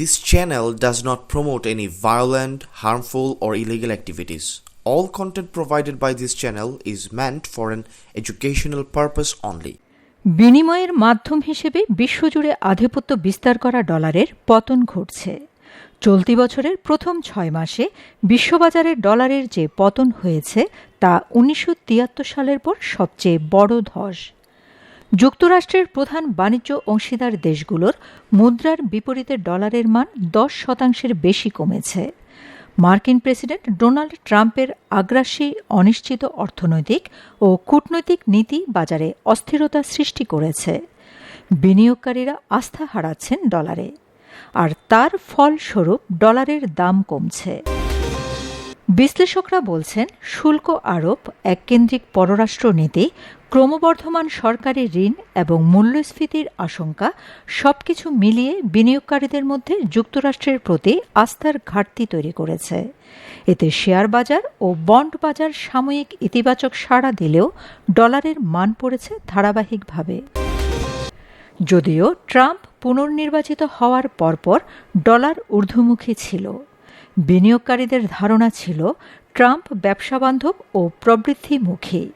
This channel does not promote any violent, harmful, or illegal activities. All content provided by this channel is meant for an educational purpose only. বিনিময়ের মাধ্যম হিসেবে বিশ্বজুড়ে আধিপত্য বিস্তার করা ডলারের পতন ঘটছে চলতি বছরের প্রথম ছয় মাসে বিশ্ববাজারে ডলারের যে পতন হয়েছে তা উনিশশো তিয়াত্তর সালের পর সবচেয়ে বড় ধস যুক্তরাষ্ট্রের প্রধান বাণিজ্য অংশীদার দেশগুলোর মুদ্রার বিপরীতে ডলারের মান দশ শতাংশের বেশি কমেছে। মার্কিন প্রেসিডেন্ট ডোনাল্ড ট্রাম্পের আগ্রাসী অনিশ্চিত অর্থনৈতিক ও কূটনৈতিক নীতি বাজারে অস্থিরতা সৃষ্টি করেছে। বিনিয়োগকারীরা আস্থা হারাচ্ছেন ডলারে। আর তার ফলস্বরূপ ডলারের দাম কমছে। বিশ্লেষকরা বলছেন, শুল্ক আরোপ এককেন্দ্রিক পররাষ্ট্র নীতি, ক্রমবর্ধমান সরকারি ঋণ এবং মূল্যস্ফীতির আশঙ্কা সবকিছু মিলিয়ে বিনিয়োগকারীদের মধ্যে যুক্তরাষ্ট্রের প্রতি আস্থার ঘাটতি তৈরি করেছে। এতে শেয়ার বাজার ও বন্ড বাজার সাময়িক ইতিবাচক সাড়া দিলেও ডলারের মান পড়েছে ধারাবাহিকভাবে। যদিও ট্রাম্প পুনর্নির্বাচিত হওয়ার পরপর ডলার ঊর্ধ্বমুখী ছিল। বিনিয়োগকারীদের ধারণা ছিল ট্রাম্প ব্যবসাবান্ধব ও প্রবৃদ্ধিমুখী।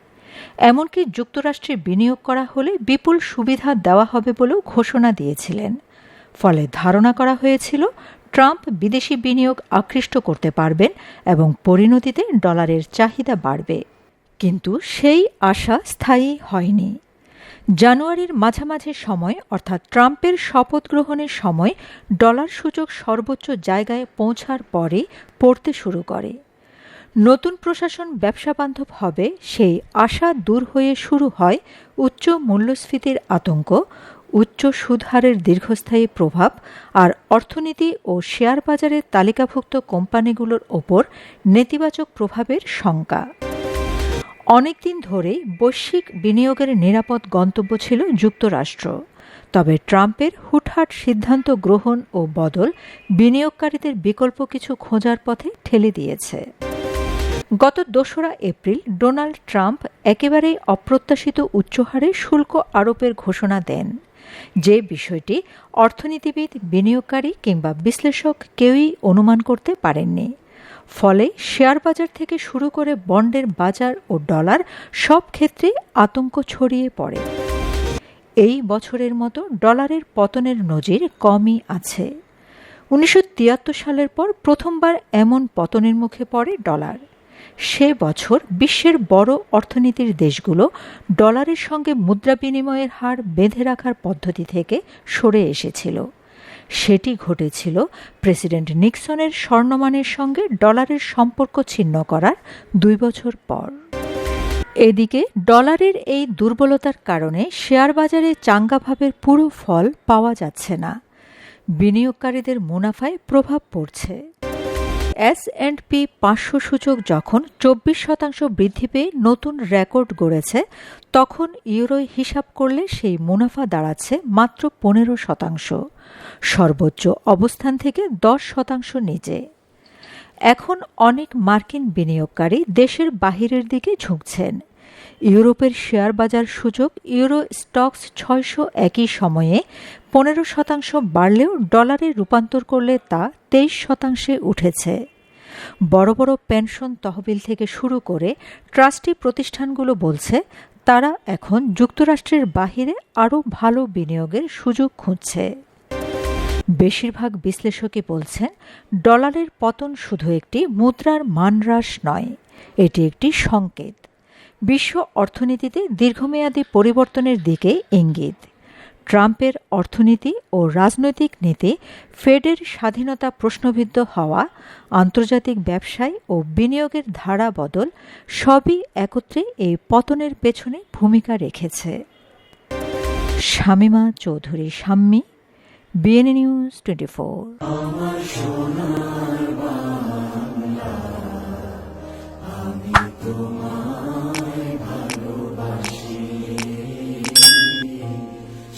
এমনকি যুক্তরাষ্ট্রে বিনিয়োগ করা হলে বিপুল সুবিধা দেওয়া হবে বলেও ঘোষণা দিয়েছিলেন। ফলে ধারণা করা হয়েছিল ট্রাম্প বিদেশি বিনিয়োগ আকৃষ্ট করতে পারবেন এবং পরিণতিতে ডলারের চাহিদা বাড়বে। কিন্তু সেই আশা স্থায়ী হয়নি। জানুয়ারির মাঝামাঝি সময়, অর্থাৎ ট্রাম্পের শপথ গ্রহণের সময়, ডলার সূচক সর্বোচ্চ জায়গায় পৌঁছার পরে পড়তে শুরু করে। নতুন প্রশাসন ব্যবসাবান্ধব হবে, সেই আশা দূর হয়ে শুরু হয় উচ্চ মূল্যস্ফীতির আতঙ্ক, উচ্চ সুদহারের দীর্ঘস্থায়ী প্রভাব আর অর্থনীতি ও শেয়ার বাজারের তালিকাভুক্ত কোম্পানিগুলোর ওপর নেতিবাচক প্রভাবের শঙ্কা। অনেকদিন ধরেই বৈশ্বিক বিনিয়োগের নিরাপদ গন্তব্য ছিল যুক্তরাষ্ট্র। তবে ট্রাম্পের হুটহাট সিদ্ধান্ত গ্রহণ ও বদল বিনিয়োগকারীদের বিকল্প কিছু খোঁজার পথে ঠেলে দিয়েছে। গত দোসরা এপ্রিল ডোনাল্ড ট্রাম্প একেবারেই অপ্রত্যাশিত উচ্চহারে শুল্ক আরোপের ঘোষণা দেন। যে বিষয়টি অর্থনীতিবিদ, বিনিয়োগকারী কিংবা বিশ্লেষক কেউই অনুমান করতে পারেননি। ফলে শেয়ার বাজার থেকে শুরু করে বন্ডের বাজার ও ডলার সব ক্ষেত্রে আতঙ্ক ছড়িয়ে পড়ে। এই বছরের মতো ডলারের পতনের নজির কমই আছে। উনিশশো তিয়াত্তর সালের পর প্রথমবার এমন পতনের মুখে পড়ে ডলার। সে বছর বিশ্বের বড় অর্থনীতির দেশগুলো ডলারের সঙ্গে মুদ্রা বিনিময়ের হার বেঁধে রাখার পদ্ধতি থেকে সরে এসেছিল। সেটি ঘটেছিল প্রেসিডেন্ট নিক্সনের স্বর্ণমানের সঙ্গে ডলারের সম্পর্ক ছিন্ন করার দুই বছর পর। এদিকে ডলারের এই দুর্বলতার কারণে শেয়ার বাজারে চাঙ্গাভাবের পুরো ফল পাওয়া যাচ্ছে না। বিনিয়োগকারীদের মুনাফায় প্রভাব পড়ছে। এস অ্যান্ড পি পাঁচশো সূচক যখন চব্বিশ শতাংশ বৃদ্ধি পেয়ে নতুন রেকর্ড গড়েছে, তখন ইউরোয় হিসাব করলে সেই মুনাফা দাঁড়াচ্ছে মাত্র পনেরো শতাংশ। সর্বোচ্চ অবস্থান থেকে দশ শতাংশ নিচে। এখন অনেক মার্কিন বিনিয়োগকারী দেশের বাহিরের দিকে ঝুঁকছেন। ইউরোপের শেয়ার বাজার সূচক ইউরো স্টকস ছয়শো একই সময়ে পনেরো শতাংশ বাড়লেও ডলারে রূপান্তর করলে তা তেইশ শতাংশে উঠেছে। বড় বড় পেনশন তহবিল থেকে শুরু করে ট্রাস্টি প্রতিষ্ঠানগুলো বলছে, তারা এখন যুক্তরাষ্ট্রের বাহিরে আরও ভালো বিনিয়োগের সুযোগ খুঁজছে। বেশিরভাগ বিশ্লেষকই বলছেন, ডলারের পতন শুধু একটি মুদ্রার মান হ্রাস নয়, এটি একটি সংকেত। বিশ্ব অর্থনীতিতে দীর্ঘমেয়াদী পরিবর্তনের দিকে ইঙ্গিত। ট্রাম্পের অর্থনীতি ও রাজনৈতিক নীতি, ফেডের স্বাধীনতা প্রশ্নবিদ্ধ হওয়া, আন্তর্জাতিক ব্যবসায় ও বিনিয়োগের ধারা বদল, সবই একত্রে এই পতনের পেছনে ভূমিকা রেখেছে। Shamima Chowdhury, Shammi BNA news twenty four.